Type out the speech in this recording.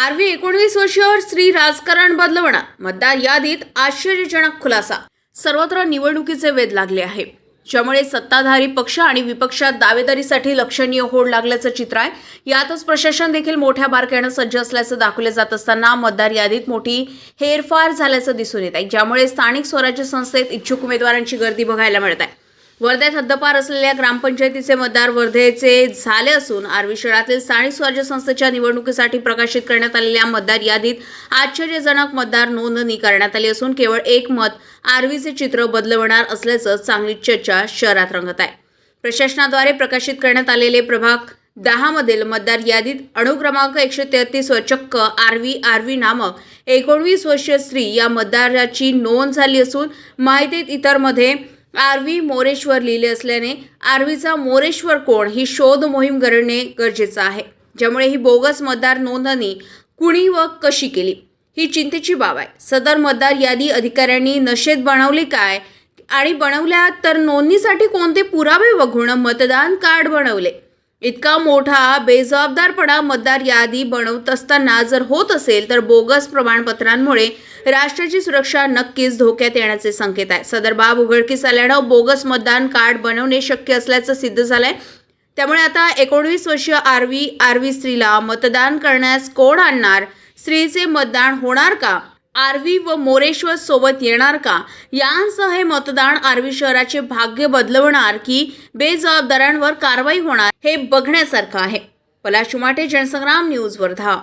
RV एकोणवीस वर्षीय स्त्री राजकारण बदलवणार. मतदार यादीत आश्चर्यजनक खुलासा. सर्वत्र निवडणुकीचे वेध लागले आहे. ज्यामुळे सत्ताधारी पक्ष आणि विपक्षात दावेदारीसाठी लक्षणीय होड लागल्याचं चित्र आहे. यातच प्रशासन देखील मोठ्या बारक्यानं सज्ज असल्याचं दाखवले जात असताना मतदार यादीत मोठी हेरफार झाल्याचं दिसून येत आहे. ज्यामुळे स्थानिक स्वराज्य संस्थेत इच्छुक उमेदवारांची गर्दी बघायला मिळत आहे. वर्ध्यात हद्दपार असलेल्या ग्रामपंचायतीचे मतदार वर्धेचे झाले असून आर्वी शहरातील स्थानिक स्वराज्य संस्थेच्या निवडणुकीसाठी प्रकाशित करण्यात आलेल्या मतदार यादीत आश्चर्यजनक मतदार नोंदणी करण्यात आली असून केवळ एक मत आर्वीचे चित्र बदलवणार असल्याचं चांगली चर्चा शहरात रंगत आहे. प्रशासनाद्वारे प्रकाशित करण्यात आलेले प्रभाग दहा मधील मतदार यादीत अणुक्रमांक एकशे तेहतीस व चक्क आरवी आरवी नामक एकोणवीस वर्षीय स्त्री या मतदाराची नोंद झाली असून माहितीत इतरमध्ये आरवी मोरेश्वर लिहिले असल्याने आरवीचा मोरेश्वर कोण ही शोध मोहीम करणे गरजेचं आहे. ज्यामुळे ही बोगस मतदार नोंदणी कुणी व कशी केली? ही चिंतेची बाब आहे. सदर मतदार यादी अधिकाऱ्यांनी नशेत बनवली काय? आणि बनवल्या तर नोंदणीसाठी कोणते पुरावे बघून मतदान कार्ड बनवले? इतका मोठा बेजबाबदारपणा मतदार यादी बनवत असताना जर होत असेल तर बोगस प्रमाणपत्रांमुळे राष्ट्राची सुरक्षा नक्कीच धोक्यात येण्याचे संकेत आहे. सदर बाब उघडकीस आल्यानं बोगस मतदान कार्ड बनवणे शक्य असल्याचं सिद्ध झालंय. त्यामुळे आता एकोणवीस वर्षीय आरवी आरवी स्त्रीला मतदान करण्यास कोण आणणार? स्त्रीचे मतदान होणार का? आरवी व मोरेश्वर सोबत येणार का? यांसह हे मतदान आरवी शहराचे भाग्य बदलवणार की बेजबाबदारांवर कारवाई होणार हे बघण्यासारखं आहे. पलाशुमाटे जनसंग्राम न्यूज वर्धा.